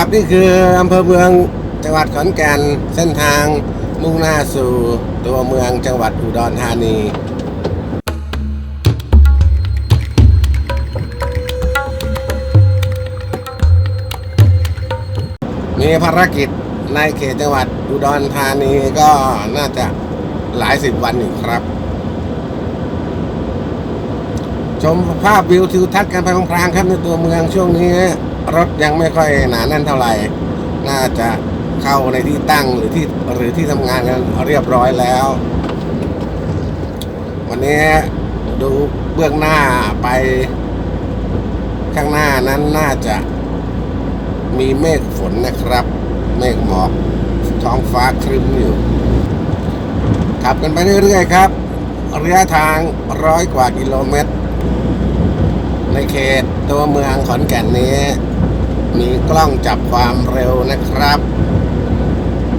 ครับนี่คืออำเภอเมืองจังหวัดขอนแก่นเส้นทางมุ่งหน้าสู่ตัวเมืองจังหวัดอุดรธานีมีภารกิจในเขตจังหวัดอุดรธานีก็น่าจะหลายสิบวันอยู่ครับ ชมภาพวิวทิวทัศน์กันไปพลางๆครับในตัวเมืองช่วงนี้ รถยังไม่ค่อยหนาแน่นเท่าไหร่น่าจะเข้าในที่ตั้งหรือที่หรือที่ทำงานกันเรียบร้อยแล้ว วันนี้ดูเบื้องหน้าไปข้างหน้านั้นน่าจะมีเมฆฝนนะครับ เมฆหมอกท้องฟ้าครึ้มอยู่ ขับกันไปเรื่อยๆครับ ระยะทางร้อยกว่ากิโลเมตร ในเขตตัวเมืองขอนแก่นนี้ มีกล้องจับความเร็วนะครับ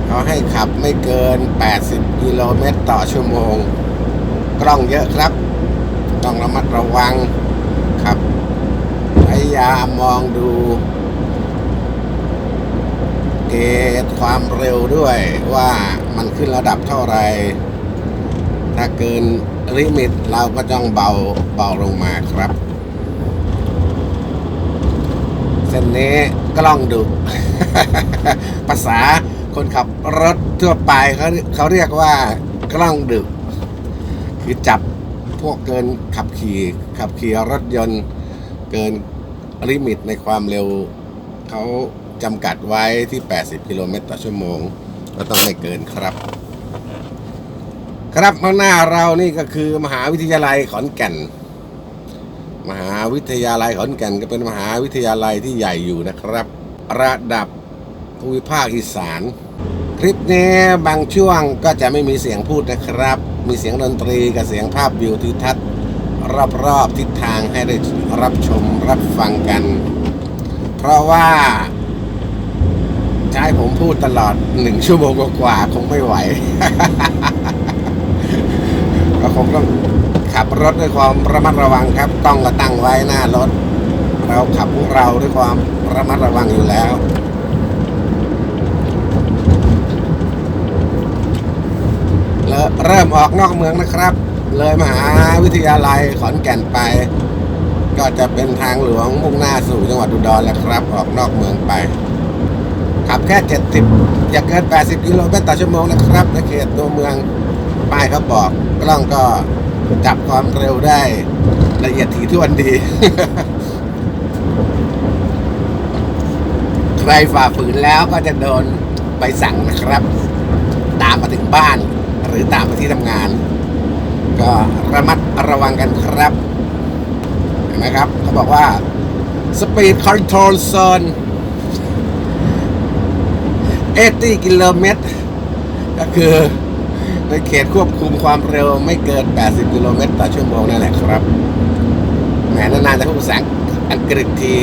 เขาให้ขับไม่เกิน 80 กิโลเมตรต่อชั่วโมง กล้องเยอะครับ ต้องระมัดระวังครับพยายามมองดูเกจความเร็วด้วยว่ามันขึ้นระดับเท่าไหร่ถ้าเกินลิมิตเราก็ต้องเบาเบาลงมาครับ เส้นนี้กล้องดุ ภาษาคนขับรถทั่วไปเขาเขาเรียกว่ากล้องดึก คือจับพวกเกินขับขี่ขับขี่รถยนต์เกินลิมิตในความเร็ว เขาจำกัดไว้ที่ 80 กิโลเมตรต่อชั่วโมง ก็ต้องไม่เกินครับ ครับข้างหน้าเรานี่ก็คือมหาวิทยาลัยขอนแก่น มหาวิทยาลัยขอนแก่นก็เป็นมหาวิทยาลัยที่ใหญ่อยู่นะครับ ระดับภูมิภาคอีสาน คลิปนี้บางช่วงก็จะไม่มีเสียงพูดนะครับ มีเสียงดนตรีกับเสียงภาพวิวทิวทัศน์รอบๆทิศทางให้ได้รับชมรับฟังกัน เพราะว่าให้ผมพูดตลอดหนึ่งชั่วโมงกว่าคงไม่ไหว ก็คงต้อง ขับรถด้วยความระมัดระวังครับกล้องก็ตั้งไว้หน้ารถ เราขับพวกเราด้วยความระมัดระวังอยู่แล้วแล้วเริ่มออกนอกเมืองนะครับ เลยมหาวิทยาลัยขอนแก่นไป ก็จะเป็นทางหลวงมุ่งหน้าสู่จังหวัดอุดรแล้วครับ ออกนอกเมืองไป ขับแค่ 70 อย่าเกิน 80 กิโลเมตรต่อชั่วโมงนะครับในเขตตัวเมืองป้ายเขาบอกกล้องก็ จับความเร็วได้ละเอียดถี่ถ้วนดี ใครฝ่าฝืนแล้วก็จะโดนใบสั่งนะครับ ตามมาถึงบ้าน หรือตามมาที่ทำงาน ก็ระมัดระวังกันครับเห็นไหมครับเขาบอกว่า Speed Control Zone 80 กิโลเมตรก็คือ ในเขตควบคุมความเร็วไม่เกิน 80 กิโลเมตรต่อชั่วโมงนั่นแหละครับแหมนานๆจะพูดภาษาอังกฤษที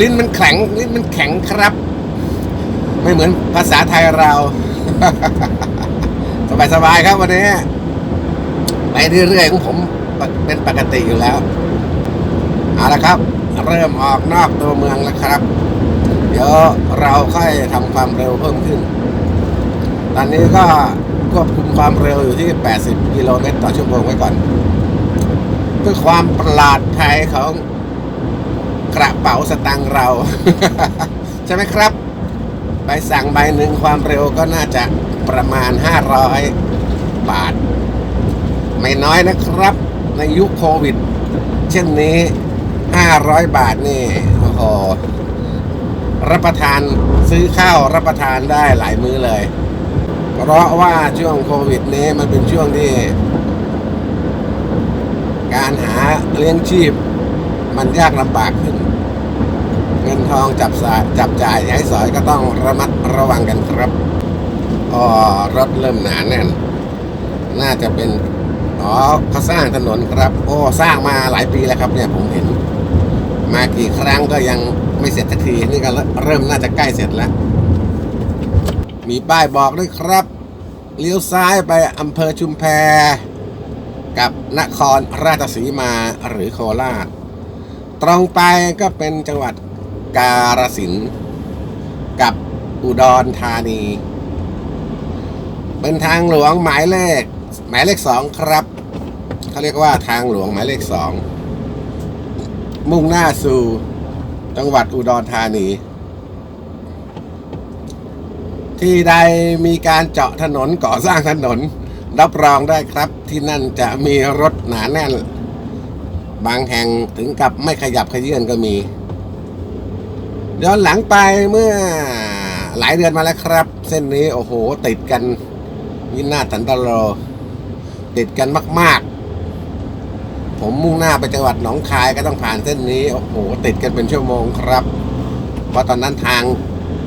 ลิ้นมันแข็งลิ้นมันแข็งครับ ไม่เหมือนภาษาไทยเรา สบายๆครับวันนี้ ไปเรื่อยๆของผมเป็นปกติอยู่แล้วเอาละครับ เริ่มออกนอกตัวเมืองแล้วครับ เดี๋ยวเราค่อยทำความเร็วเพิ่มขึ้น ตอนนี้ก็ ควบคุมความเร็วอยู่ที่ 80 กิโลเมตรต่อชั่วโมงไว้ก่อนเพื่อความปลอดภัยของกระเป๋าสตางค์เรา ใช่ไหมครับ ใบสั่งใบหนึ่งความเร็วก็น่าจะประมาณ 500 บาท ไม่น้อยนะครับ ในยุคโควิด เช่นนี้ 500 บาทนี่โอ้โหรับประทานซื้อข้าวรับประทานได้หลายมื้อเลย เพราะว่าช่วงโควิดนี้มันเป็นช่วงที่ การหาเลี้ยงชีพ มันยากลำบากขึ้น เงินทองจับสายจับจ่ายย้สอยก็ต้องระมัดระวังกันครับอ๋อรถเริ่มหนาแน่น น่าจะเป็นอ๋อเขาสร้างถนนครับ โอ้สร้างมาหลายปีแล้วครับเนี่ยผมเห็น มากี่ครั้งก็ยังไม่เสร็จสักทีนี่ก็เริ่มน่าจะใกล้เสร็จแล้ว มีป้ายบอกด้วยครับ เลี้ยวซ้ายไปอำเภอชุมแพกับนครราชสีมาหรือโคราช ตรงไปก็เป็นจังหวัดกาฬสินธุ์กับอุดรธานี เป็นทางหลวงหมายเลข หมายเลขสองครับ เขาเรียกว่าทางหลวงหมายเลขสอง มุ่งหน้าสู่จังหวัดอุดรธานี ที่ใดมีการเจาะถนนก่อสร้างถนน รับรองได้ครับ ที่นั่นจะมีรถหนาแน่น บางแห่งถึงกับไม่ขยับขยื่นก็มีย้อนหลังไปเมื่อหลายเดือนมาแล้วครับ เส้นนี้โอ้โห ติดกันวินาสันตโลติดกันมาก ๆ ผมมุ่งหน้าไปจังหวัดหนองคายก็ต้องผ่านเส้นนี้ โอ้โห ติดกันเป็นชั่วโมงครับ เพราะตอนนั้นทาง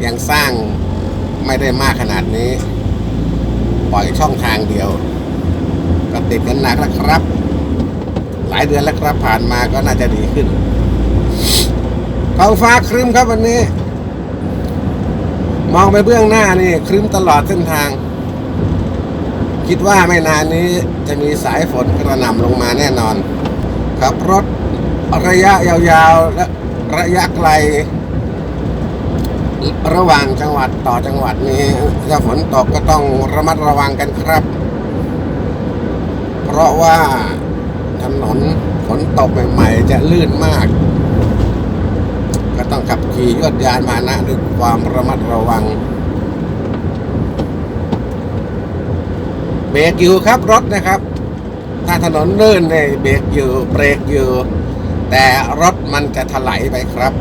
ยังสร้าง ไม่ได้มากขนาดนี้ ปล่อยช่องทางเดียว ก็ติดกันหนักแล้วครับ หลายเดือนแล้วครับผ่านมาก็น่าจะดีขึ้นท้องฟ้าครึ้มครับวันนี้ มองไปเบื้องหน้านี่ครึ้มตลอดเส้นทาง คิดว่าไม่นานนี้จะมีสายฝนกระหน่ำลงมาแน่นอน ขับรถระยะยาวๆและระยะไกล ระหว่างจังหวัดต่อจังหวัดนี้ถ้าฝนตกก็ต้องระมัดระวังกันครับ เพราะว่าถนนฝนตกใหม่ ๆ จะลื่นมาก ก็ต้องขับขี่ยวดยานพาหนะด้วยความระมัดระวังเบรกอยู่ครับรถนะครับ ถ้าถนนลื่นเนี่ยเบรกอยู่เบรกอยู่ แต่รถมันจะถลายไปครับ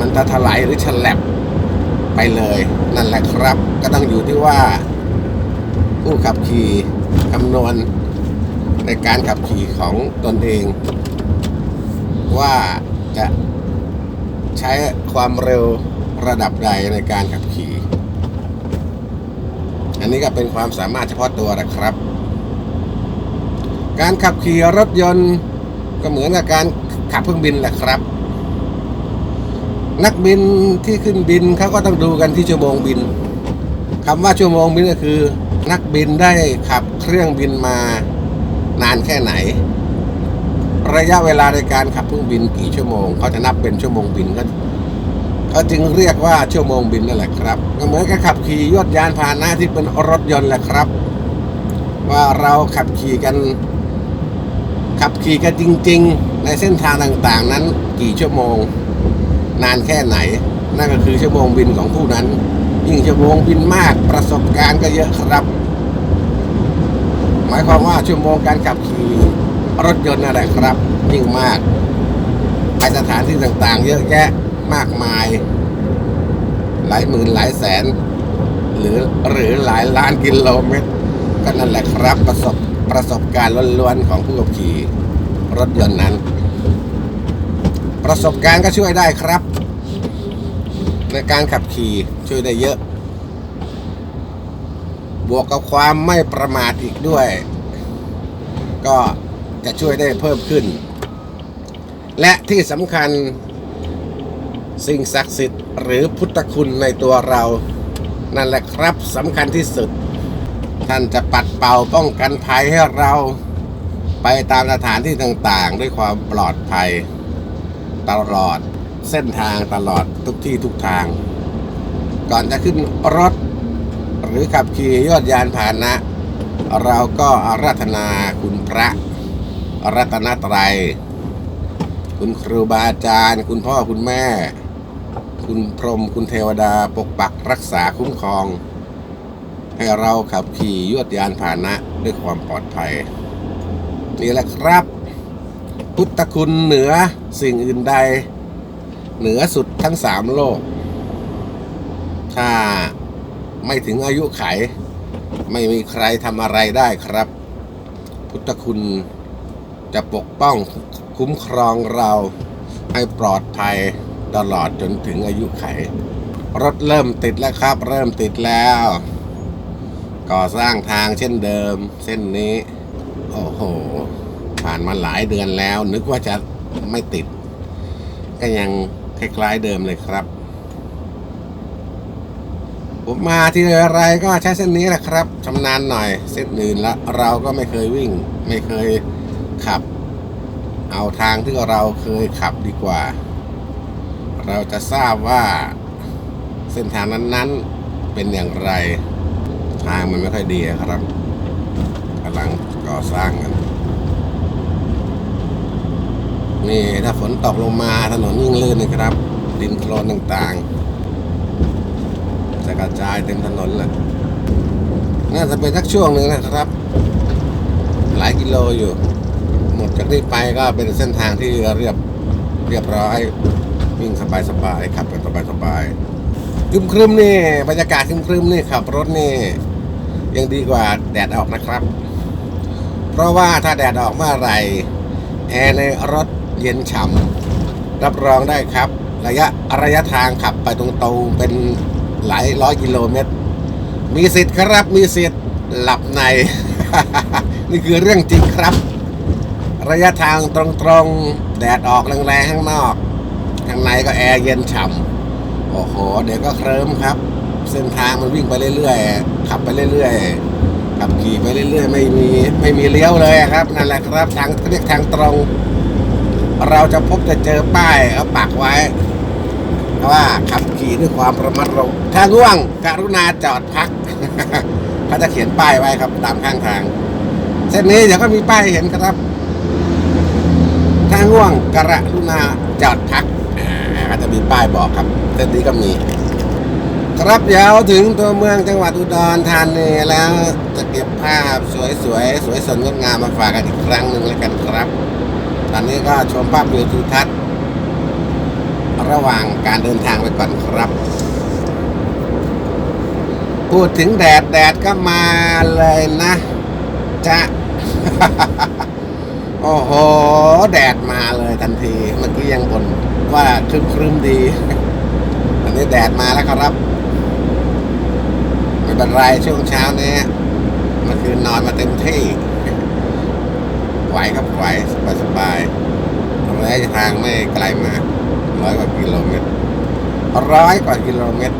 มันจะถลายหรือฉลับไปเลยนั่นแหละครับ ก็ต้องอยู่ที่ว่า ผู้ขับขี่คำนวณในการขับขี่ของตนเอง ว่าจะใช้ความเร็วระดับใดในการขับขี่ อันนี้ก็เป็นความสามารถเฉพาะตัวนะครับ การขับขี่รถยนต์ก็เหมือนกับการขับเครื่องบินแหละครับ นักบินที่ขึ้นบินเขาก็ต้องดูกันที่ชั่วโมงบินคำว่าชั่วโมงบินก็คือ นักบินได้ขับเครื่องบินมานานแค่ไหน ระยะเวลาในการขับเครื่องบินกี่ชั่วโมงเขาจะนับเป็นชั่วโมงบินก็เขาจึงเรียกว่าชั่วโมงบินนั่นแหละครับเหมือนกับขับขี่ยวดยานพาหนะที่เป็นรถยนต์แหละครับ ว่าเราขับขี่กัน ขับขี่กันจริง ๆ ในเส้นทางต่างๆ นั้นกี่ชั่วโมง นานแค่ไหน นั่นก็คือชั่วโมงบินของผู้นั้น ยิ่งชั่วโมงบินมากประสบการณ์ก็เยอะครับ หมายความว่าชั่วโมงการขับขี่รถยนต์นั่นแหละครับ ยิ่งมากไปสถานที่ต่างๆ เยอะแยะมากมาย หลายหมื่นหลายแสน หรือหรือหลายล้านกิโลเมตรก็นั่นแหละครับประสบประสบการณ์ล้วนๆของผู้ขับขี่รถยนต์นั้น ประสบการณ์ก็ช่วยได้ครับ ในการขับขี่ช่วยได้เยอะ บวกกับความไม่ประมาทอีกด้วย ก็จะช่วยได้เพิ่มขึ้น และที่สำคัญสิ่งศักดิ์สิทธิ์หรือพุทธคุณในตัวเรา นั่นแหละครับสำคัญที่สุด ท่านจะปัดเป่าป้องกันภัยให้เรา ไปตามสถานที่ต่างๆ ด้วยความปลอดภัย ตลอด เส้นทางตลอดทุกที่ทุกทาง ก่อนจะขึ้นรถ หรือขับขี่ยอดยานพาหนะ เราก็อาราธนาคุณพระรัตนตรัย คุณครูบาอาจารย์ คุณพ่อคุณแม่ คุณพรหมคุณเทวดาปกปักรักษาคุ้มครอง ให้เราขับขี่ยวดยานพาหนะด้วยความปลอดภัย นี่แหละครับ พุทธคุณเหนือสิ่งอื่นใด เหนือสุดทั้งสามโลก ถ้าไม่ถึงอายุไข ไม่มีใครทำอะไรได้ครับ พุทธคุณจะปกป้องคุ้มครองเราให้ปลอดภัยตลอดจนถึงอายุไข รถเริ่มติดแล้วครับ เริ่มติดแล้ว ก่อสร้างทางเช่นเดิม เส้นนี้ โอ้โห ผ่านมาหลายเดือนแล้ว นึกว่าจะไม่ติด ก็ยังคล้ายๆเดิมเลยครับ ผมมาที่ไรก็ใช้เส้นนี้แหละครับชำนาญหน่อย เส้นอื่นละเราก็ไม่เคยวิ่ง ไม่เคยขับ เอาทางที่เราเคยขับดีกว่า เราจะทราบว่าเส้นทางนั้นๆเป็นอย่างไร ทางมันไม่ค่อยดีครับกำลังก่อสร้างกัน นี่ถ้าฝนตกลงมาถนนยิ่งลื่นนะครับ ดินโคลนต่างๆ จะกระจายเต็มถนนเลยน่าจะเป็นสักช่วงหนึ่งนะครับ หลายกิโลอยู่ หมดจากนี้ไปก็เป็นเส้นทางที่เรียบเรียบร้อยวิ่งสบายสบายๆขับกันสบายสบายครึมครึมๆนี่บรรยากาศครึมครึมๆนี่ขับรถนี่ ยังดีกว่าแดดออกนะครับ เพราะว่าถ้าแดดออกเมื่อไหร่แอร์ในรถ เย็นฉ่ำรับรองได้ครับ ระยะระยะทางขับไปตรงๆเป็นหลายร้อยกิโลเมตร มีสิทธิ์ครับมีสิทธิ์หลับใน นี่คือเรื่องจริงครับ ระยะทางตรงๆแดดออกแรงๆข้างนอก ข้างในก็แอร์เย็นฉ่ำโอ้โห เดี๋ยวก็เคลิ้มครับ เส้นทางมันวิ่งไปเรื่อยๆขับไปเรื่อยๆขับขี่ไปเรื่อยๆ ไม่มีไม่มีเลี้ยวเลยครับนั่นแหละครับทางเรียกทางตรง เราจะพบจะเจอป้ายเอาปักไว้ ว่าขับขี่ด้วยความระมัดระวังถ้าง่วงกรุณาจอดพักเขาจะเขียนป้ายไว้ครับ ตามข้างทาง เส้นนี้เดี๋ยวก็มีป้ายเห็นครับ ถ้าง่วงกรุณาจอดพักอาจะมีป้ายบอกครับ เส้นนี้ก็มีครับเดี๋ยวถึงตัวเมืองจังหวัดอุดรธานีแล้วจะเก็บภาพสวยๆสวยสดงดงามมาฝากกันอีกครั้งหนึ่งแล้วกันครับ ตอนนี้ก็ชมภาพวิวทิวทัศน์ระหว่างการเดินทางไปก่อนครับ พูดถึงแดดแดดก็มาเลยนะจะโอ้โห แดดมาเลยทันที เมื่อกี้ยังบ่นว่าครึมครึมดี อันนี้แดดมาแล้วครับไม่เป็นไรช่วงเช้านี้เมื่อคืนนอนมาเต็มที่ ไหวครับไหวสบายสบายระยะทางไม่ไกลมากร้อยกว่ากิโลเมตรร้อยกว่ากิโลเมตร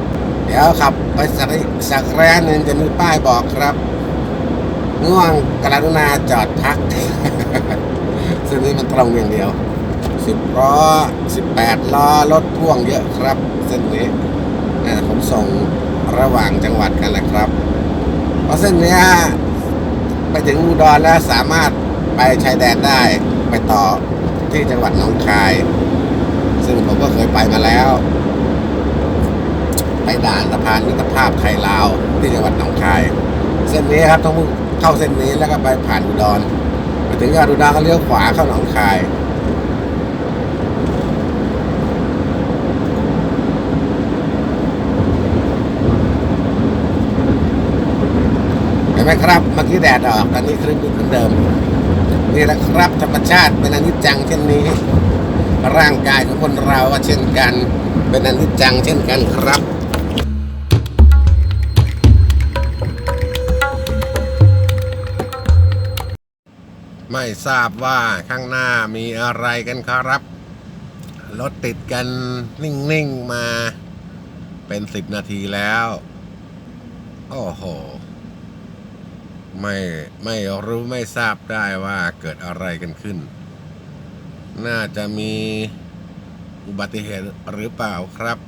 เดี๋ยวขับไปสักสักระยะหนึ่งจะมีป้ายบอกครับง่วงกรุณาจอดพักเส้นนี้มันตรงอย่างเดียวสิบล้อสิบแปดล้อรถพ่วงเยอะครับ เส้นนี้น่าจะขนส่งระหว่างจังหวัดกันแหละครับ เพราะเส้นนี้ไปถึงอุดรแล้วสามารถ ไปชายแดนได้ไปต่อที่จังหวัดหนองคาย ซึ่งผมก็เคยไปมาแล้ว ไปด่านสะพานมิตรภาพไทยลาวที่จังหวัดหนองคาย เส้นนี้ครับต้องเข้าเส้นนี้แล้วก็ไปผ่านอุดรไปถึงอุดรก็เลี้ยวขวาเข้าหนองคาย เห็นไห มครับเมื่อกี้แดดออกตอนนี้ครึ่งเหมือนเดิม นี่แหละครับธรรมชาติเป็นอนิจจังเช่นนี้ ร่างกายของคนเราก็เช่นกัน เป็นอนิจจังเช่นกันครับไม่ทราบว่าข้างหน้ามีอะไรกันครับ รถติดกันนิ่ง ๆ มาเป็นสิบนาทีแล้ว โอ้โห ไม่ไม่รู้ไม่ทราบได้ว่าเกิดอะไรกันขึ้น น่าจะมีอุบัติเหตุหรือเปล่าครับ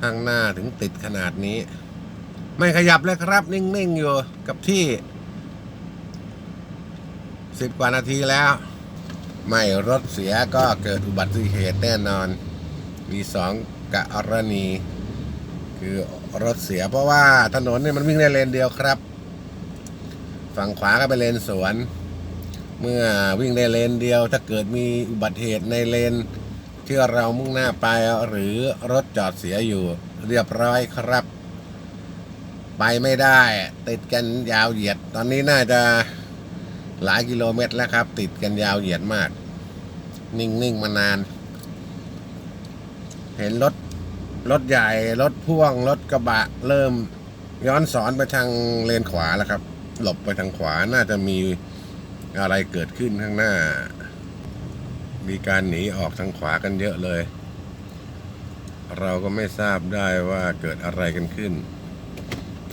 ข้างหน้าถึงติดขนาดนี้ ไม่ขยับเลยครับ นิ่งๆอยู่กับที่สิบกว่านาทีแล้ว ไม่รถเสียก็เกิดอุบัติเหตุแน่นอน มีสองกรณี คือรถเสียเพราะว่าถนนเนี่ยมันวิ่งในเลนเดียวครับ ฝั่งขวาก็เป็นเลนสวน เมื่อวิ่งในเลนเดียว ถ้าเกิดมีอุบัติเหตุในเลนที่เรามุ่งหน้าไปหรือรถจอดเสียอยู่เรียบร้อยครับ ไปไม่ได้ ติดกันยาวเหยียด ตอนนี้น่าจะหลายกิโลเมตรแล้วครับ ติดกันยาวเหยียดมาก นิ่งๆมานาน เห็นรถรถใหญ่ รถพ่วง รถกระบะ เริ่มย้อนสอนไปทางเลนขวาแล้วครับ หลบไปทางขวาน่าจะมีอะไรเกิดขึ้นข้างหน้า มีการหนีออกทางขวากันเยอะเลย เราก็ไม่ทราบได้ว่าเกิดอะไรกันขึ้น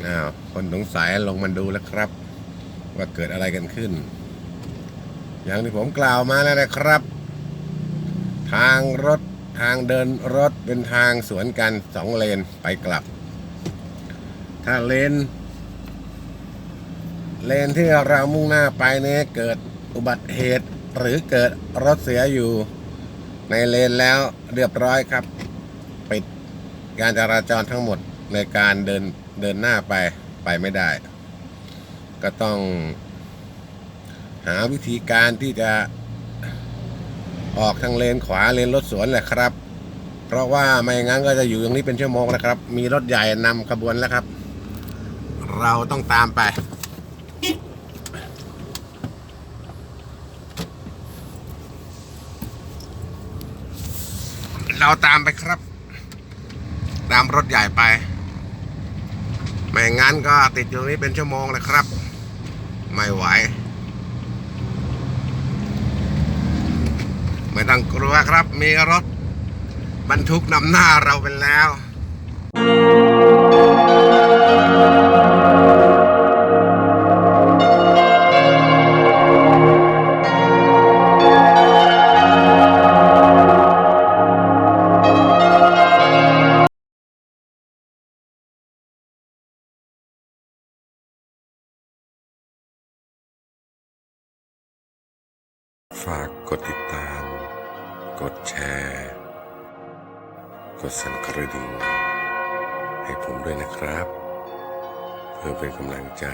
อ้าวคนสงสัยลงมาดูแล้วครับ ว่าเกิดอะไรกันขึ้น อย่างที่ผมกล่าวมาแล้วนะครับ ทางรถทางเดินรถเป็นทางสวนกันสองเลนไปกลับ ถ้าเลน เลนที่เรามุ่งหน้าไปนี้เกิดอุบัติเหตุ หรือเกิดรถเสียอยู่ในเลนแล้วเรียบร้อยครับ ปิดการจราจรทั้งหมดในการเดินเดินหน้าไปไปไม่ได้ ก็ต้องหาวิธีการที่จะออกทางเลนขวาเลนรถสวนแหละครับ เพราะว่าไม่งั้นก็จะอยู่ตรงนี้เป็นชั่วโมงนะครับ มีรถใหญ่นำขบวนแล้วครับ เราต้องตามไป เราตามไปครับ ตามรถใหญ่ไปไม่งั้นก็ติดอยู่ตรงนี้เป็นชั่วโมงเลยครับ ไม่ไหว ไม่ต้องกลัวครับ มีรถบรรทุกนำหน้าเราไปแล้ว ฝากกดติดตาม กดแชร์ กดสั่นกระดิ่งให้ผมด้วยนะครับ เพื่อเป็นกำลังใจ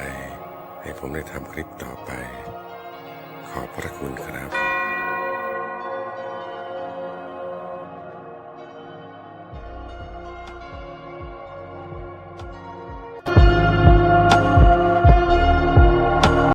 ให้ผมได้ทำคลิปต่อไป ขอบพระคุณครับ